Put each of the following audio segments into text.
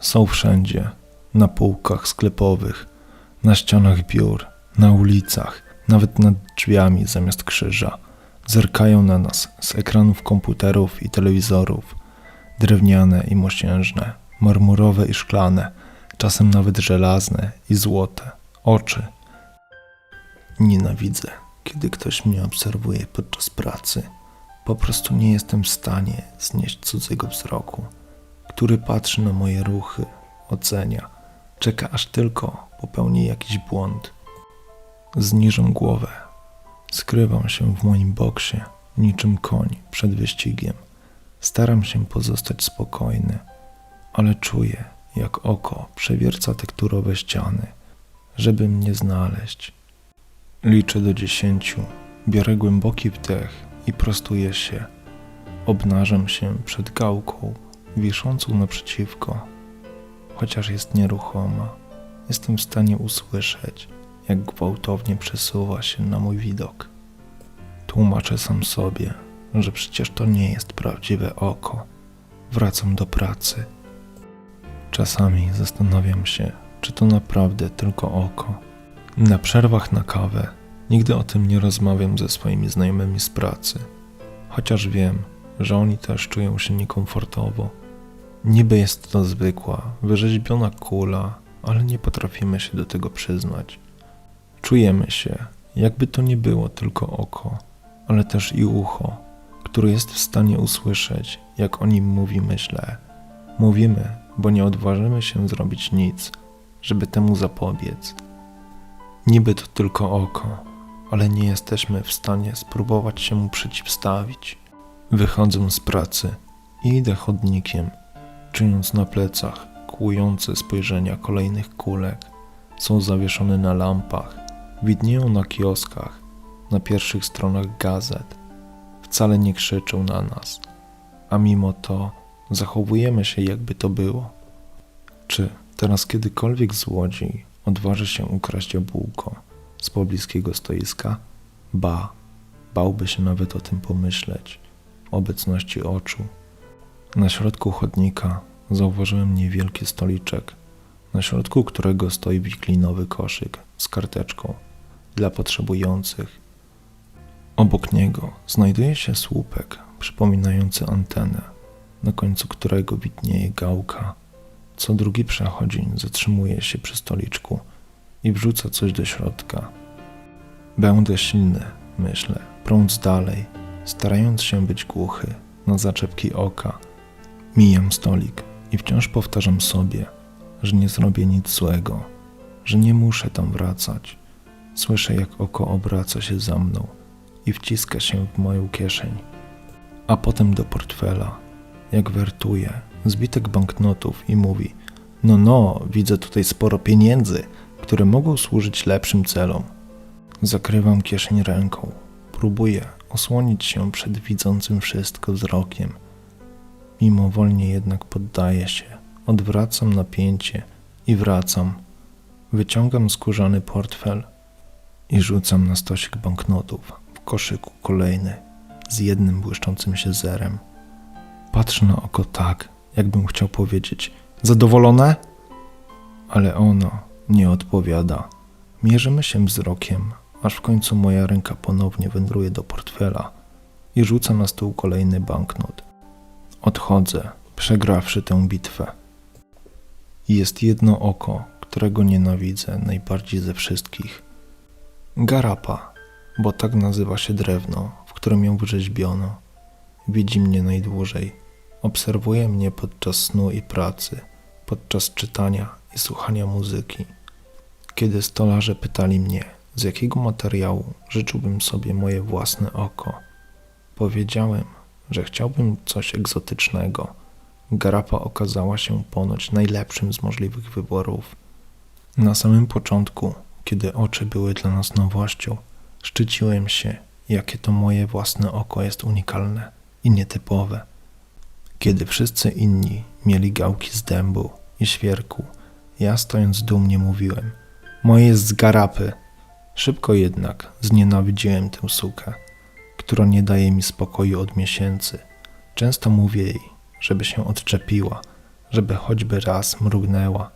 Są wszędzie. Na półkach sklepowych, na ścianach biur, na ulicach, nawet nad drzwiami zamiast krzyża. Zerkają na nas z ekranów komputerów i telewizorów. Drewniane i mosiężne, marmurowe i szklane, czasem nawet żelazne i złote. Oczy. Nienawidzę, kiedy ktoś mnie obserwuje podczas pracy. Po prostu nie jestem w stanie znieść cudzego wzroku, który patrzy na moje ruchy, ocenia, czeka aż tylko popełnię jakiś błąd. Zniżam głowę. Skrywam się w moim boksie, niczym koń przed wyścigiem. Staram się pozostać spokojny, ale czuję, jak oko przewierca tekturowe ściany, żeby mnie znaleźć. Liczę do dziesięciu, biorę głęboki wdech i prostuję się. Obnażam się przed gałką wiszącą naprzeciwko. Chociaż jest nieruchoma, jestem w stanie usłyszeć, jak gwałtownie przesuwa się na mój widok. Tłumaczę sam sobie, że przecież to nie jest prawdziwe oko. Wracam do pracy. Czasami zastanawiam się, czy to naprawdę tylko oko. Na przerwach na kawę nigdy o tym nie rozmawiam ze swoimi znajomymi z pracy, chociaż wiem, że oni też czują się niekomfortowo. Niby jest to zwykła, wyrzeźbiona kula, ale nie potrafimy się do tego przyznać. Czujemy się, jakby to nie było tylko oko, ale też i ucho, które jest w stanie usłyszeć, jak o nim mówimy źle. Mówimy, bo nie odważymy się zrobić nic, żeby temu zapobiec. Niby to tylko oko, ale nie jesteśmy w stanie spróbować się mu przeciwstawić. Wychodzę z pracy i idę chodnikiem, czując na plecach kłujące spojrzenia kolejnych kulek. Są zawieszone na lampach, widnieją na kioskach, na pierwszych stronach gazet. Wcale nie krzyczą na nas, a mimo to zachowujemy się, jakby to było. Czy teraz kiedykolwiek złodziej odważy się ukraść jabłko z pobliskiego stoiska? Ba, bałby się nawet o tym pomyśleć w obecności oczu. Na środku chodnika zauważyłem niewielki stoliczek, na środku którego stoi wiklinowy koszyk z karteczką dla potrzebujących. Obok niego znajduje się słupek przypominający antenę, na końcu którego widnieje gałka. Co drugi przechodzień zatrzymuje się przy stoliczku i wrzuca coś do środka. Będę silny, myślę, prąc dalej, starając się być głuchy na zaczepki oka. Mijam stolik i wciąż powtarzam sobie, że nie zrobię nic złego, że nie muszę tam wracać. Słyszę, jak oko obraca się za mną i wciska się w moją kieszeń, a potem do portfela, jak wertuje zbitek banknotów i mówi: No, no, widzę tutaj sporo pieniędzy, które mogą służyć lepszym celom. Zakrywam kieszeń ręką, próbuję osłonić się przed widzącym wszystko wzrokiem. Mimowolnie jednak poddaję się, odwracam napięcie i wracam. Wyciągam skórzany portfel i rzucam na stosik banknotów. W koszyku kolejny, z jednym błyszczącym się zerem. Patrzę na oko tak, jakbym chciał powiedzieć: Zadowolone? Ale ono nie odpowiada. Mierzymy się wzrokiem, aż w końcu moja ręka ponownie wędruje do portfela i rzuca na stół kolejny banknot. Odchodzę, przegrawszy tę bitwę. Jest jedno oko, którego nienawidzę najbardziej ze wszystkich. Garapa, bo tak nazywa się drewno, w którym ją wyrzeźbiono. Widzi mnie najdłużej. Obserwuje mnie podczas snu i pracy, podczas czytania i słuchania muzyki. Kiedy stolarze pytali mnie, z jakiego materiału życzyłbym sobie moje własne oko, powiedziałem, że chciałbym coś egzotycznego. Garapa okazała się ponoć najlepszym z możliwych wyborów. Na samym początku, kiedy oczy były dla nas nowością, szczyciłem się, jakie to moje własne oko jest unikalne i nietypowe. Kiedy wszyscy inni mieli gałki z dębu i świerku, ja stojąc dumnie mówiłem: Moje jest z garapy. Szybko jednak znienawidziłem tę sukę, która nie daje mi spokoju od miesięcy. Często mówię jej, żeby się odczepiła, żeby choćby raz mrugnęła.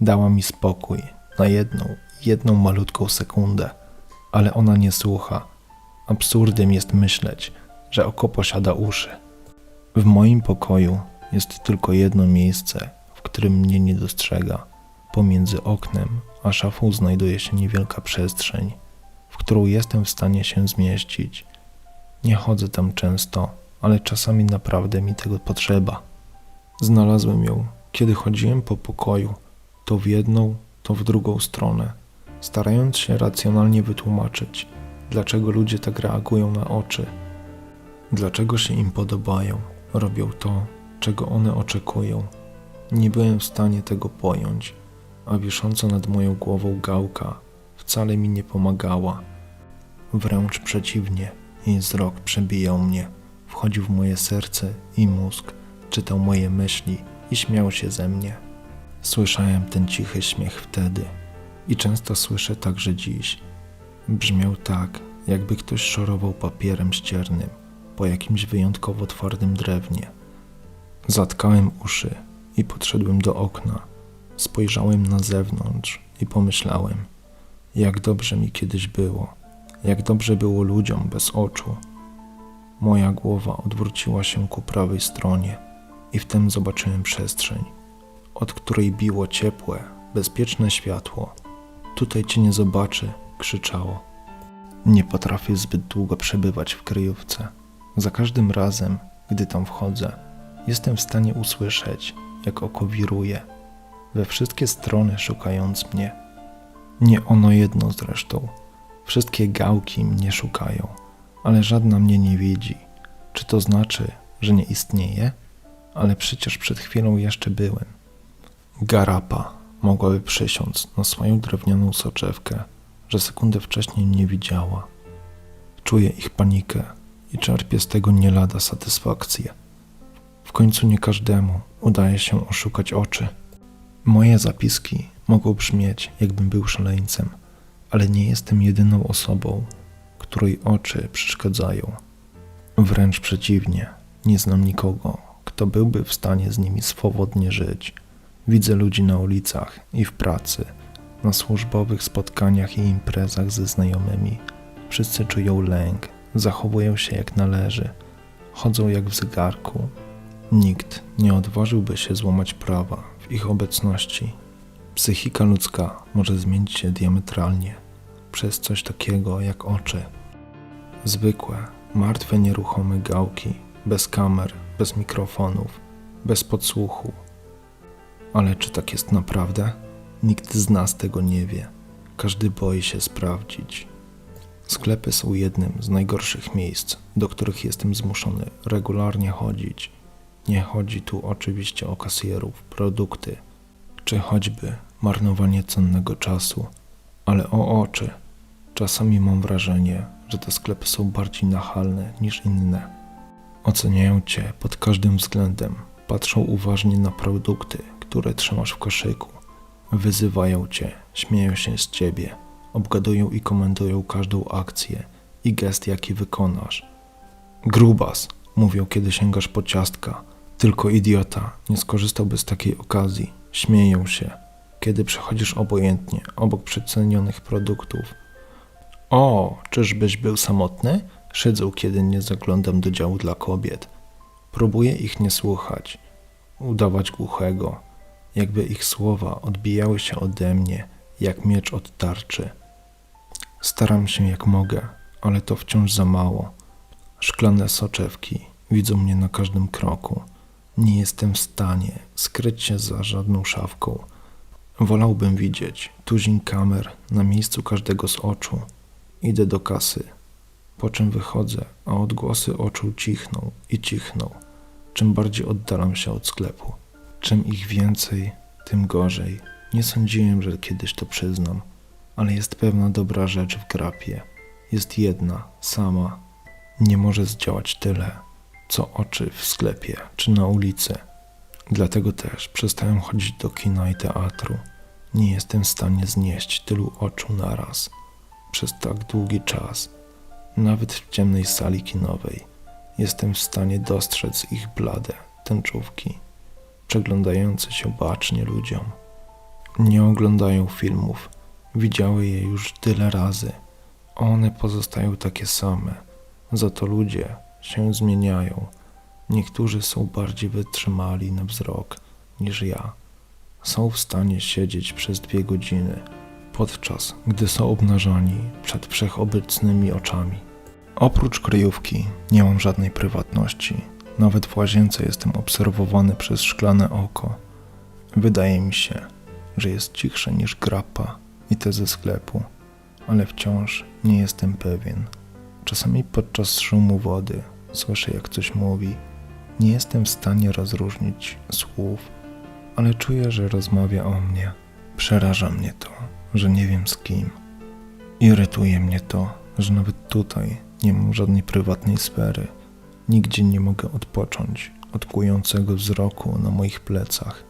Dała mi spokój na jedną, jedną malutką sekundę, ale ona nie słucha. Absurdem jest myśleć, że oko posiada uszy. W moim pokoju jest tylko jedno miejsce, w którym mnie nie dostrzega. Pomiędzy oknem a szafą znajduje się niewielka przestrzeń, w którą jestem w stanie się zmieścić. Nie chodzę tam często, ale czasami naprawdę mi tego potrzeba. Znalazłem ją, kiedy chodziłem po pokoju, to w jedną, to w drugą stronę, starając się racjonalnie wytłumaczyć, dlaczego ludzie tak reagują na oczy, dlaczego się im podobają, robią to, czego one oczekują. Nie byłem w stanie tego pojąć, a wisząca nad moją głową gałka wcale mi nie pomagała. Wręcz przeciwnie, jej wzrok przebijał mnie, wchodził w moje serce i mózg, czytał moje myśli i śmiał się ze mnie. Słyszałem ten cichy śmiech wtedy i często słyszę także dziś. Brzmiał tak, jakby ktoś szorował papierem ściernym po jakimś wyjątkowo twardym drewnie. Zatkałem uszy i podszedłem do okna. Spojrzałem na zewnątrz i pomyślałem, jak dobrze mi kiedyś było, jak dobrze było ludziom bez oczu. Moja głowa odwróciła się ku prawej stronie i wtem zobaczyłem przestrzeń, od której biło ciepłe, bezpieczne światło. Tutaj cię nie zobaczy, krzyczało. Nie potrafię zbyt długo przebywać w kryjówce. Za każdym razem, gdy tam wchodzę, jestem w stanie usłyszeć, jak oko wiruje, we wszystkie strony szukając mnie. Nie ono jedno zresztą. Wszystkie gałki mnie szukają, ale żadna mnie nie widzi. Czy to znaczy, że nie istnieje? Ale przecież przed chwilą jeszcze byłem. Garapa mogłaby przysiąc na swoją drewnianą soczewkę, że sekundę wcześniej mnie widziała. Czuję ich panikę i czerpię z tego nie lada satysfakcję. W końcu nie każdemu udaje się oszukać oczy. Moje zapiski mogą brzmieć, jakbym był szaleńcem, ale nie jestem jedyną osobą, której oczy przeszkadzają. Wręcz przeciwnie, nie znam nikogo, kto byłby w stanie z nimi swobodnie żyć. Widzę ludzi na ulicach i w pracy, na służbowych spotkaniach i imprezach ze znajomymi. Wszyscy czują lęk, zachowują się jak należy, chodzą jak w zegarku. Nikt nie odważyłby się złamać prawa w ich obecności. Psychika ludzka może zmienić się diametralnie przez coś takiego jak oczy. Zwykłe, martwe, nieruchome gałki, bez kamer, bez mikrofonów, bez podsłuchu. Ale czy tak jest naprawdę? Nikt z nas tego nie wie. Każdy boi się sprawdzić. Sklepy są jednym z najgorszych miejsc, do których jestem zmuszony regularnie chodzić. Nie chodzi tu oczywiście o kasjerów, produkty, czy choćby marnowanie cennego czasu, ale o oczy. Czasami mam wrażenie, że te sklepy są bardziej nachalne niż inne. Oceniają cię pod każdym względem, patrzą uważnie na produkty, które trzymasz w koszyku, wyzywają cię, śmieją się z ciebie, obgadują i komentują każdą akcję i gest, jaki wykonasz. Grubas, mówią, kiedy sięgasz po ciastka. Tylko idiota nie skorzystałby z takiej okazji. Śmieją się, kiedy przechodzisz obojętnie obok przecenionych produktów. O, czyżbyś był samotny? Szydzą, kiedy nie zaglądam do działu dla kobiet. Próbuję ich nie słuchać, udawać głuchego, jakby ich słowa odbijały się ode mnie, jak miecz od tarczy. Staram się jak mogę, ale to wciąż za mało. Szklane soczewki widzą mnie na każdym kroku. Nie jestem w stanie skryć się za żadną szafką. Wolałbym widzieć tuzin kamer na miejscu każdego z oczu. Idę do kasy, po czym wychodzę, a odgłosy oczu cichną i cichną, czym bardziej oddalam się od sklepu. Czym ich więcej, tym gorzej. Nie sądziłem, że kiedyś to przyznam, ale jest pewna dobra rzecz w grapie. Jest jedna, sama. Nie może zdziałać tyle, co oczy w sklepie czy na ulicy. Dlatego też przestałem chodzić do kina i teatru. Nie jestem w stanie znieść tylu oczu naraz przez tak długi czas. Nawet w ciemnej sali kinowej jestem w stanie dostrzec ich blade tęczówki. przeglądające się bacznie ludziom. Nie oglądają filmów, widziały je już tyle razy. One pozostają takie same, za to ludzie się zmieniają. Niektórzy są bardziej wytrzymali na wzrok niż ja. Są w stanie siedzieć przez dwie godziny, podczas gdy są obnażani przed wszechobecnymi oczami. Oprócz kryjówki nie mam żadnej prywatności. Nawet w łazience jestem obserwowany przez szklane oko. Wydaje mi się, że jest cichsze niż grappa i te ze sklepu, ale wciąż nie jestem pewien. Czasami podczas szumu wody słyszę jak coś mówi. Nie jestem w stanie rozróżnić słów, ale czuję, że rozmawia o mnie. Przeraża mnie to, że nie wiem z kim. Irytuje mnie to, że nawet tutaj nie mam żadnej prywatnej sfery. Nigdzie nie mogę odpocząć od kłującego wzroku na moich plecach.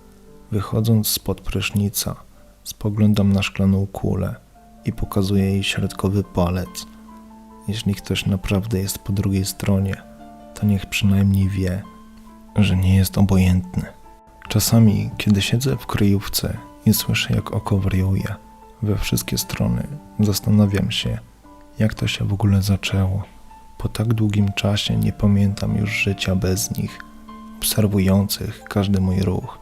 Wychodząc spod prysznica, spoglądam na szklaną kulę i pokazuję jej środkowy palec. Jeśli ktoś naprawdę jest po drugiej stronie, to niech przynajmniej wie, że nie jest obojętny. Czasami, kiedy siedzę w kryjówce i słyszę, jak oko wariuje we wszystkie strony, zastanawiam się, jak to się w ogóle zaczęło. Po tak długim czasie nie pamiętam już życia bez nich, obserwujących każdy mój ruch.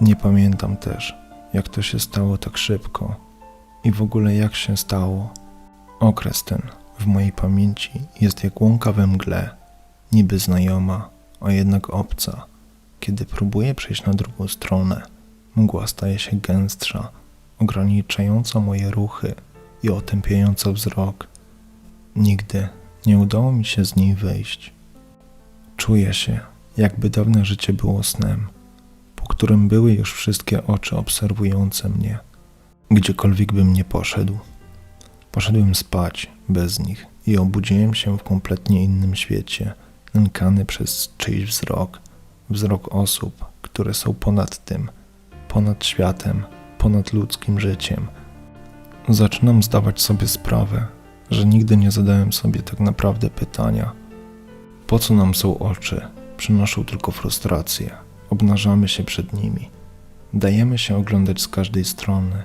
Nie pamiętam też, jak to się stało tak szybko i w ogóle jak się stało. Okres ten w mojej pamięci jest jak łąka we mgle, niby znajoma, a jednak obca. Kiedy próbuję przejść na drugą stronę, mgła staje się gęstsza, ograniczająca moje ruchy i otępiająca wzrok. Nigdy nie udało mi się z niej wyjść. Czuję się, jakby dawne życie było snem, po którym były już wszystkie oczy obserwujące mnie, gdziekolwiek bym nie poszedł. Poszedłem spać bez nich i obudziłem się w kompletnie innym świecie, nękany przez czyjś wzrok, wzrok osób, które są ponad tym, ponad światem, ponad ludzkim życiem. Zaczynam zdawać sobie sprawę, że nigdy nie zadałem sobie tak naprawdę pytania: po co nam są oczy? Przynoszą tylko frustrację. Obnażamy się przed nimi. Dajemy się oglądać z każdej strony,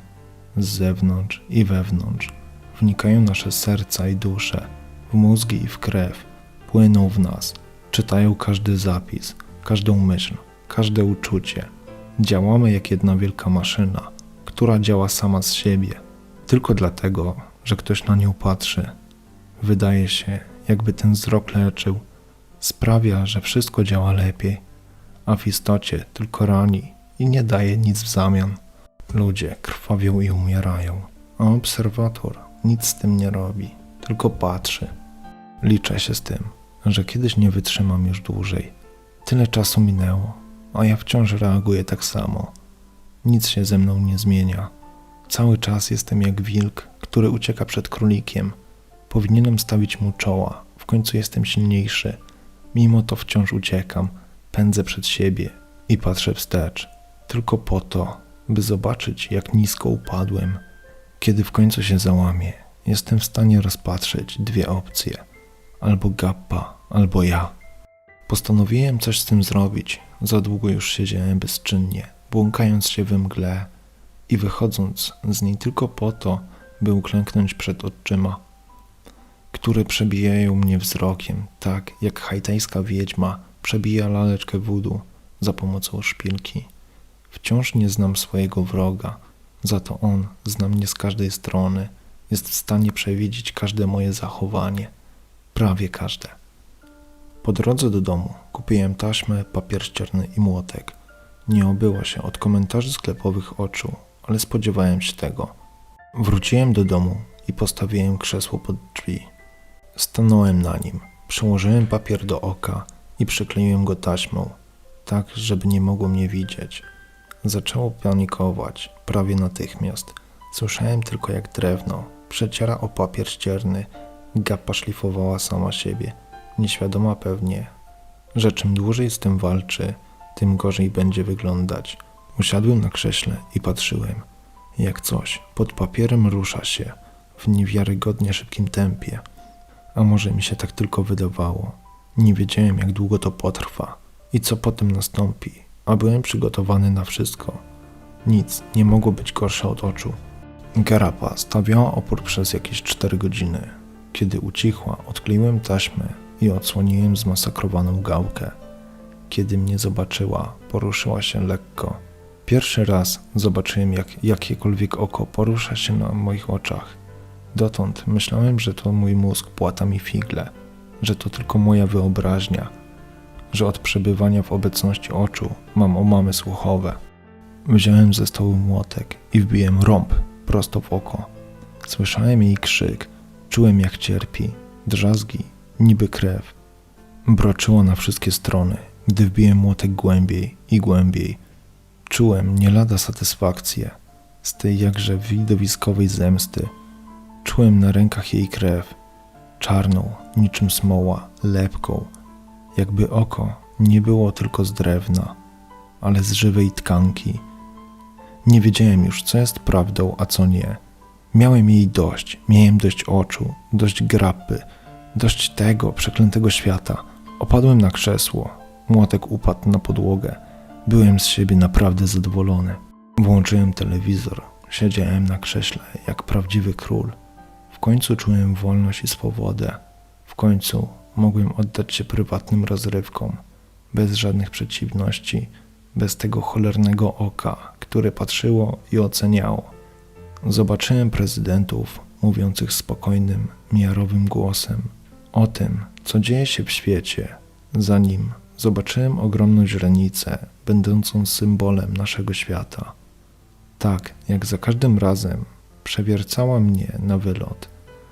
z zewnątrz i wewnątrz. Wnikają nasze serca i dusze, w mózgi i w krew, płyną w nas, czytają każdy zapis, każdą myśl, każde uczucie. Działamy jak jedna wielka maszyna, która działa sama z siebie, tylko dlatego, że ktoś na nią patrzy. Wydaje się, jakby ten wzrok leczył, sprawia, że wszystko działa lepiej, a w istocie tylko rani i nie daje nic w zamian. Ludzie krwawią i umierają, a obserwator nic z tym nie robi, tylko patrzy. Liczę się z tym, że kiedyś nie wytrzymam już dłużej. Tyle czasu minęło, a ja wciąż reaguję tak samo. Nic się ze mną nie zmienia. Cały czas jestem jak wilk, który ucieka przed królikiem. Powinienem stawić mu czoła, w końcu jestem silniejszy. Mimo to wciąż uciekam, pędzę przed siebie i patrzę wstecz, tylko po to, by zobaczyć, jak nisko upadłem. Kiedy w końcu się załamię, jestem w stanie rozpatrzeć dwie opcje: albo Gappa, albo ja. Postanowiłem coś z tym zrobić. Za długo już siedziałem bezczynnie, błąkając się we mgle i wychodząc z niej tylko po to, by uklęknąć przed oczyma, które przebijają mnie wzrokiem, tak jak hajtajska wiedźma przebija laleczkę wudu za pomocą szpilki. Wciąż nie znam swojego wroga, za to on zna mnie z każdej strony, jest w stanie przewidzieć każde moje zachowanie, prawie każde. Po drodze do domu kupiłem taśmę, papier ścierny i młotek. Nie obyło się od komentarzy sklepowych oczu, ale spodziewałem się tego. Wróciłem do domu i postawiłem krzesło pod drzwi. Stanąłem na nim, przyłożyłem papier do oka i przykleiłem go taśmą, tak żeby nie mogło mnie widzieć. Zaczęło panikować prawie natychmiast. Słyszałem tylko jak drewno przeciera o papier ścierny, gapa szlifowała sama siebie, nieświadoma pewnie, że czym dłużej z tym walczy, tym gorzej będzie wyglądać. Usiadłem na krześle i patrzyłem, jak coś pod papierem rusza się w niewiarygodnie szybkim tempie. A może mi się tak tylko wydawało. Nie wiedziałem, jak długo to potrwa i co potem nastąpi, a byłem przygotowany na wszystko. Nic nie mogło być gorsze od oczu. Garapa stawiała opór przez jakieś 4 godziny. Kiedy ucichła, odkleiłem taśmę i odsłoniłem zmasakrowaną gałkę. Kiedy mnie zobaczyła, poruszyła się lekko. Pierwszy raz zobaczyłem, jak jakiekolwiek oko porusza się na moich oczach. Dotąd myślałem, że to mój mózg płata mi figle, że to tylko moja wyobraźnia, że od przebywania w obecności oczu mam omamy słuchowe. Wziąłem ze stołu młotek i wbiłem rąb prosto w oko. Słyszałem jej krzyk, czułem jak cierpi, drzazgi, niby krew. Broczyło na wszystkie strony, gdy wbiłem młotek głębiej i głębiej. Czułem nie lada satysfakcję z tej jakże widowiskowej zemsty. Czułem na rękach jej krew, czarną, niczym smoła, lepką, jakby oko nie było tylko z drewna, ale z żywej tkanki. Nie wiedziałem już, co jest prawdą, a co nie. Miałem jej dość, miałem dość oczu, dość grapy, dość tego przeklętego świata. Opadłem na krzesło, młotek upadł na podłogę. Byłem z siebie naprawdę zadowolony. Włączyłem telewizor, siedziałem na krześle jak prawdziwy król. W końcu czułem wolność i swobodę. W końcu mogłem oddać się prywatnym rozrywkom, bez żadnych przeciwności, bez tego cholernego oka, które patrzyło i oceniało. Zobaczyłem prezydentów mówiących spokojnym, miarowym głosem o tym, co dzieje się w świecie. Zanim zobaczyłem ogromną źrenicę, będącą symbolem naszego świata. Tak, jak za każdym razem przewiercała mnie na wylot,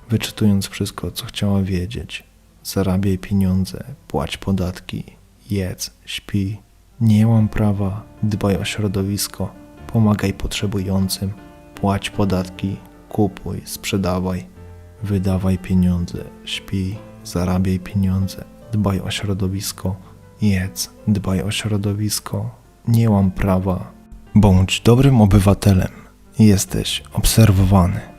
wyczytując wszystko, co chciała wiedzieć. Zarabiaj pieniądze, płać podatki, jedz, śpi. Nie mam prawa, dbaj o środowisko, pomagaj potrzebującym, płać podatki, kupuj, sprzedawaj, wydawaj pieniądze, śpi, zarabiaj pieniądze, dbaj o środowisko, jedz, dbaj o środowisko. Nie mam prawa. Bądź dobrym obywatelem. Jesteś obserwowany.